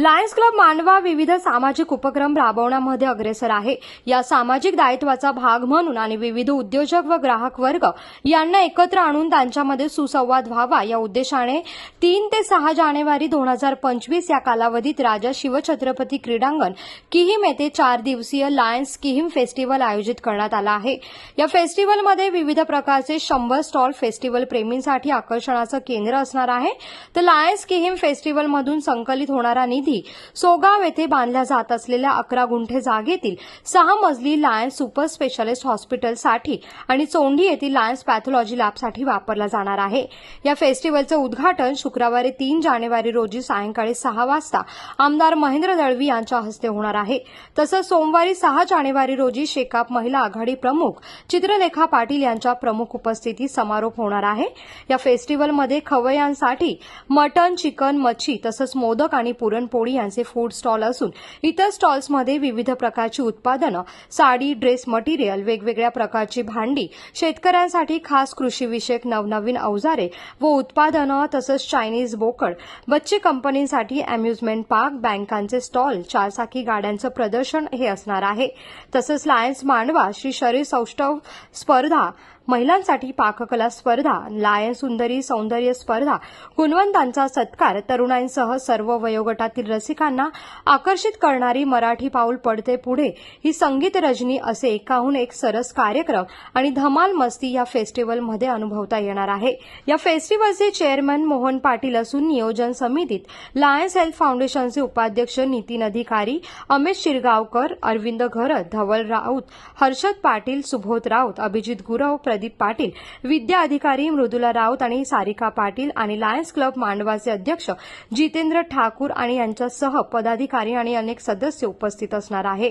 Lions club Mandwa विविध सामाजिक उपक्रम राबवण्यामध्ये अग्रेसर आहे. या सामाजिक दायित्वाचा भाग म्हणून आणि विविध उद्योजक व ग्राहक वर्ग यांना एकत्र आणून त्यांच्यामध्ये सुसंवाद व्हावा या उद्देशाने तीन ते सहा जानेवारी दोन हजार पंचवीस या कालावधीत राजा शिवछत्रपती क्रीडांगण किहिम येथे चार दिवसीय लायन्स किहिम फेस्टिवल आयोजित करण्यात आला आहे. या फेस्टिवलमध्ये विविध प्रकारचे शंभर स्टॉल फेस्टिवल प्रेमींसाठी आकर्षणाचं केंद्र असणार आहे. तर लायन्स किहिम फेस्टिवलमधून संकलित होणारा निधी सोगाव येथे बांधल्या जात असलेल्या अकरा गुंठे जागेतील सहा मजली लायन्स सुपर स्पेशालिस्ट हॉस्पिटलसाठी आणि चोंडी येथील लायन्स पॅथॉलॉजी लॅबसाठी वापरला जाणार आहे. या फेस्टिवलचं उद्घाटन शुक्रवारी तीन जानेवारी रोजी सायंकाळी सहा वाजता आमदार महेंद्र दळवी यांच्या हस्ते होणार आहे. तसंच सोमवारी सहा जानेवारी रोजी शेकाप महिला आघाडी प्रमुख चित्रलेखा पाटील यांच्या प्रमुख उपस्थितीत समारोप होणार आहे. या फेस्टिवलमध्ये खवय्यांसाठी मटन चिकन मच्छी तसंच मोदक आणि पुरणपोळी यांचे फूड स्टॉल असून इतर स्टॉल्समध्ये विविध प्रकारची उत्पादनं साडी ड्रेस मटेरियल वेगवेगळ्या प्रकारची भांडी शेतकऱ्यांसाठी खास कृषीविषयक नवनवीन अवजारे व उत्पादनं तसंच चायनीज बोकड बच्चे कंपनीसाठी अम्युजमेंट पार्क बँकांचे स्टॉल चारचाकी गाड्यांचं प्रदर्शन हे असणार आहे. तसंच लायन्स मांडवा श्री शरीर सौष्ठव स्पर्धा महिलांसाठी पाककला स्पर्धा लायन सुंदरी सौंदर्य स्पर्धा गुणवंतांचा सत्कार तरुणांसह सर्व वयोगटातील रसिकांना आकर्षित करणारी मराठी पाऊल पडते पुढे. ही संगीत रजनी असे एकाहून एक सरस कार्यक्रम आणि धमाल मस्ती या फेस्टिवलमध्ये अनुभवता येणार आहे. या फेस्टिवलचे चेअरमन मोहन पाटील असून नियोजन समितीत लायन्स हेल्थ फाउंडेशनचे उपाध्यक्ष नितीन अधिकारी अमित शिरगावकर अरविंद घरत धवल राऊत हर्षद पाटील सुबोध राऊत अभिजित गुरव प्रदीप पाटील विद्या अधिकारी मृदुला राऊत आणि सारिका पाटील आणि लायन्स क्लब मांडवाचे अध्यक्ष जितेंद्र ठाकूर आणि यांच्यासह पदाधिकारी आणि अनेक सदस्य उपस्थित असणार आहे.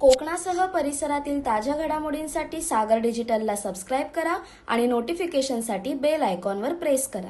कोकणासह परिसरातील ताज्या घडामोडींसाठी सागर डिजिटलला सबस्क्राईब करा आणि नोटिफिकेशनसाठी बेल आयकॉनवर प्रेस करा.